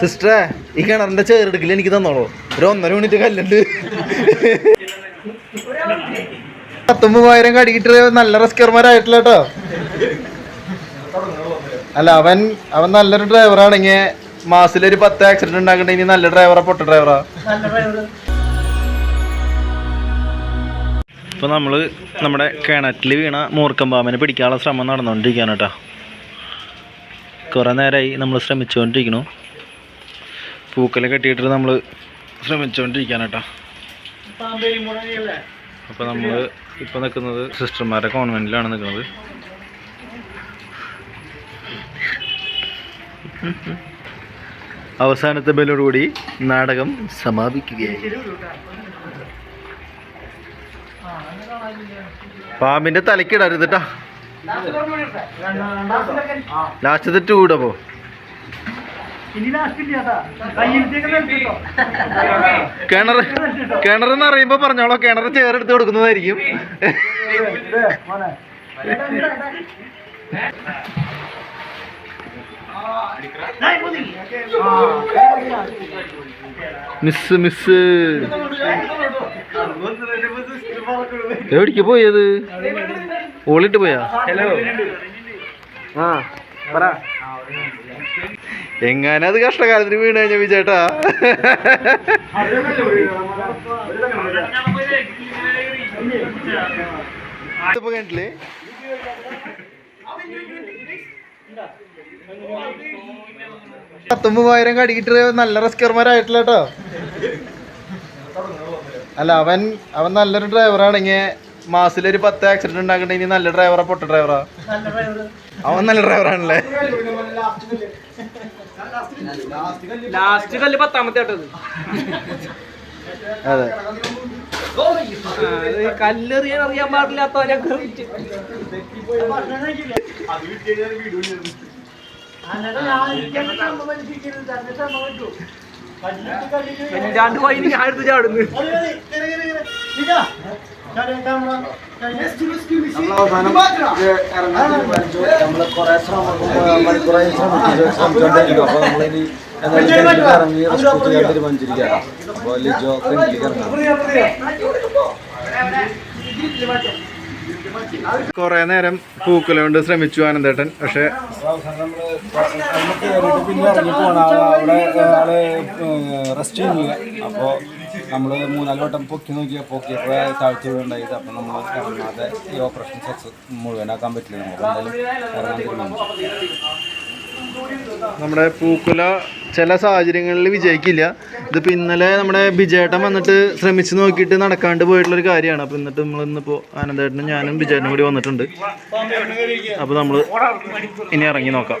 സിസ്റ്ററെ ഈ കിണറിന്റെ ചേറെടുക്കില്ല എനിക്ക് തന്നോളൂ. ഒരു ഒന്നര മിനിറ്റ് കല്ലുണ്ട്. പത്തൊമ്പതിനായിരം കടിക്കിട്ട് നല്ല റെസ്ക്യർമാരായിട്ടില്ല കേട്ടോ. അല്ല അവൻ അവൻ നല്ലൊരു ഡ്രൈവറാണെങ്കിൽ മാസത്തിലൊരു പത്ത് ആക്സിഡന്റ് ഉണ്ടാക്കണ്ടെങ്കിൽ നല്ല ഡ്രൈവറാ പൊട്ട ഡ്രൈവറാ ഇപ്പൊ നമ്മൾ നമ്മുടെ കിണറ്റിൽ വീണ മൂർക്കം പാമ്പിനെ പിടിക്കാനുള്ള ശ്രമം നടന്നുകൊണ്ടിരിക്കുകയാണ് കേട്ടോ കുറേ നേരമായി നമ്മൾ ശ്രമിച്ചുകൊണ്ടിരിക്കണു പൂക്കല കെട്ടിയിട്ട് നമ്മൾ ശ്രമിച്ചുകൊണ്ടിരിക്കുകയാണ് കേട്ടോ അപ്പോൾ നമ്മൾ ഇപ്പോൾ നിൽക്കുന്നത് സിസ്റ്റർമാരുടെ കോൺവെന്റിലാണ് നിൽക്കുന്നത് അവസാനത്തെ ബലോടുകൂടി നാടകം സമാപിക്കുകയായി. പാമ്പിന്റെ തലക്കിടരുത് കേട്ടാ ലാസ്റ്റത്തെ ടൂടപ്പോ കിണർ കിണർ എന്ന് അറിയുമ്പോ പറഞ്ഞോളോ കിണർ ചേറെടുത്ത് കൊടുക്കുന്നതായിരിക്കും. മിസ് മിസ് എവിടേക്ക് പോയത് ഓളിട്ട് പോയാ? ഹലോ ആ പറ. എങ്ങനെ അത് കഷ്ടകാലത്തിന് വീണ് കഴിഞ്ഞ വിചേട്ടാ ഇപ്പൊ കണ്ടില്ലേ? പത്തൊമ്പതിനായിരം കടിക്കിട്ട് നല്ല റെസ്ക്യൂർമാരായിട്ടില്ല കേട്ടോ. അല്ല അവൻ അവൻ നല്ലൊരു ഡ്രൈവറാണെങ്കിൽ മാസത്തിലൊരു പത്ത് ആക്സിഡന്റ് ഉണ്ടാക്കണ്ടെങ്കിൽ നല്ല ഡ്രൈവറാ പൊട്ട ഡ്രൈവറാ അവൻ നല്ല ഡ്രൈവറാണല്ലേ ലാസ്റ്റ് കല്ല് പത്താമത്തെ ആട്ടത്. അതെ കല്ലെറിയാൻ അറിയാൻ പാടില്ലാത്ത പോയി ഞാൻ എടുത്ത് ചാടുന്നു കുറെ നേരം പൂക്കല കൊണ്ട് ശ്രമിച്ചു ആനന്ദേട്ടൻ പക്ഷെ പിന്നെ ഇറങ്ങി പോണ അവിടെ റെസ്റ്റ് ചെയ്യുന്നില്ല. അപ്പോൾ നമ്മൾ മൂന്നാൽ വട്ടം പൊക്കി നോക്കിയാൽ പൊക്കിയപ്പോൾ താഴ്ച വീണ്ടായത് അപ്പം നമ്മൾ ഇറങ്ങാതെ ഈ ഓപ്പറേഷൻ സക്സസ് മുഴുവനാക്കാൻ പറ്റില്ല നമുക്ക്. എന്തായാലും നമ്മുടെ പൂക്കുല ചില സാഹചര്യങ്ങളിൽ വിജയിക്കില്ല. ഇതിപ്പോൾ ഇന്നലെ നമ്മുടെ ബിജേട്ടൻ വന്നിട്ട് ശ്രമിച്ച് നോക്കിയിട്ട് നടക്കാണ്ട് പോയിട്ടുള്ളൊരു കാര്യമാണ്. അപ്പോൾ എന്നിട്ട് നമ്മൾ ഇന്നിപ്പോൾ ആനന്ദേട്ടനും ഞാനും ബിജേട്ടനും കൂടി വന്നിട്ടുണ്ട്. അപ്പോൾ നമ്മൾ ഇനി ഇറങ്ങി നോക്കാം.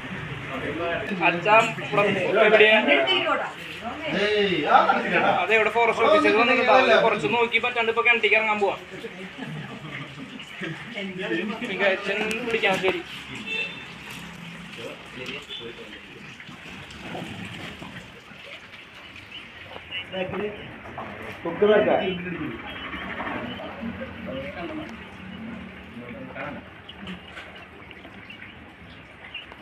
അഞ്ചാം അതെ ഇവിടെ ഫോറസ്റ്റ് ഓഫീസർ വന്നിട്ടുണ്ടാവില്ല കുറച്ച് നോക്കി പറ്റാണ്ട് ഇപ്പൊ കിണറ്റിക്ക് ഇറങ്ങാൻ പോവാ. അച്ഛൻ പിടിക്കാൻ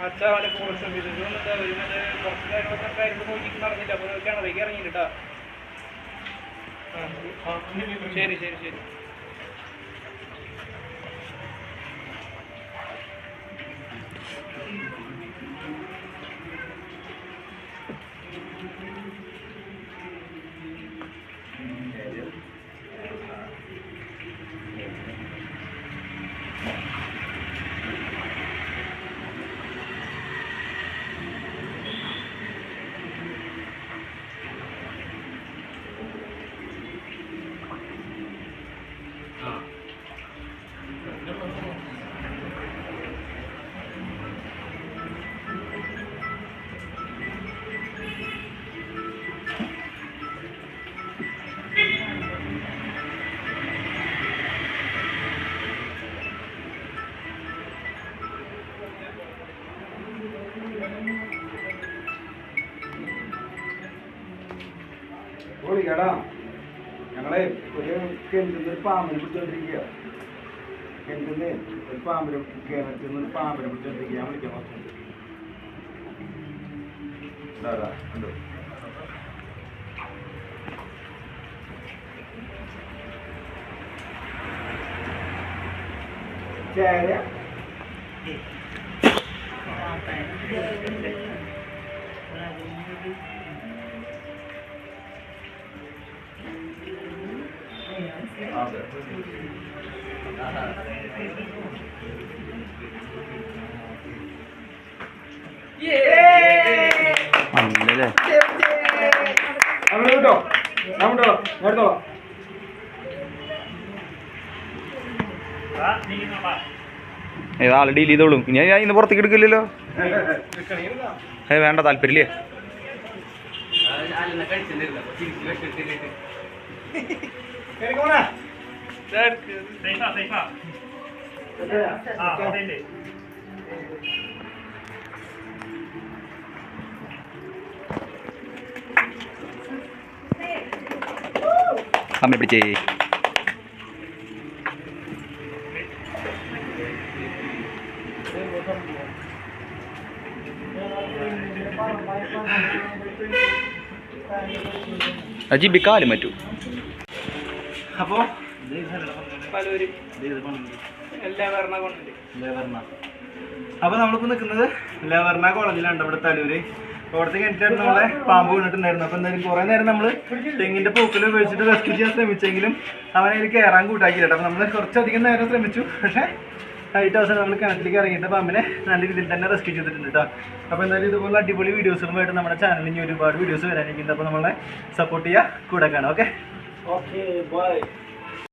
അവന്റെ ഫോറസ്റ്റ് ഓഫീസർ എന്താ വരുന്നത് കുറച്ച് കാര്യങ്ങളൊക്കെ കാര്യങ്ങൾ നോക്കിയിട്ട് നടന്നില്ല അപ്പോൾ കിണറേക്ക് ഇറങ്ങിയിട്ടാ ശരി ശരി ശരി. വിളിക്കടാ ഞങ്ങളെ ഒരു കിണറ്റിൽ ഒരു പാമ്പിനെ പിടിച്ചോണ്ടിരിക്കുക. കിണറ്റിൽ ഒരു പാമ്പിനെ കിണറ്റിൽ നിന്ന് ഒരു പാമ്പിനെ പിടിച്ചോണ്ടിരിക്കുക. ഞാൻ വിളിക്കാൻ പറ്റും ഉണ്ടോ ചേര. അതെ അല്ലല്ലേ കേട്ടോ ഏത് ആൾ ഡീൽ ചെയ്തോളും. ഇനി ഞാൻ ഇന്ന് പുറത്തേക്ക് എടുക്കില്ലല്ലോ. ഏ വേണ്ട താല്പര്യമില്ലേ? അമ്മ പിടിച്ചേ. അജി ബിക്കാലും മറ്റു. അപ്പോൾ പലരും. അപ്പോൾ നമ്മളിപ്പോൾ നിൽക്കുന്നത് ലവർണ കോളേജിലാണ് ഇവിടെ തലൂര്. അവിടത്തെ കിണറ്റിലായിരുന്നു നമ്മളെ പാമ്പ് വീണിട്ടുണ്ടായിരുന്നു അപ്പോൾ എന്തായാലും കുറേ നേരം നമ്മൾ തെങ്ങിന്റെ പൂക്കൽ ഉപയോഗിച്ചിട്ട് റെസ്ക്യൂ ചെയ്യാൻ ശ്രമിച്ചെങ്കിലും അവനെ അതിൽ കയറാൻ കൂട്ടാക്കിയില്ല അപ്പോൾ നമ്മൾ കുറച്ചധികം നേരം ശ്രമിച്ചു. പക്ഷേ ഹൈറ്റ് അവസരം നമ്മൾ കിണറ്റിലേക്ക് ഇറങ്ങിയിട്ട് പാമ്പിനെ നല്ല രീതിയിൽ തന്നെ റെസ്ക്യൂ ചെയ്തിട്ടുണ്ട് കേട്ടോ. അപ്പോൾ എന്തായാലും ഇതുപോലെ അടിപൊളി വീഡിയോസുകളുമായിട്ട് നമ്മുടെ ചാനലിൽ ഇനി ഒരുപാട് വീഡിയോസ് വരാനിരിക്കുന്നുണ്ട്. അപ്പോൾ നമ്മളെ സപ്പോർട്ട് ചെയ്യുക. കൂടെ കാണാം. Okay okay bye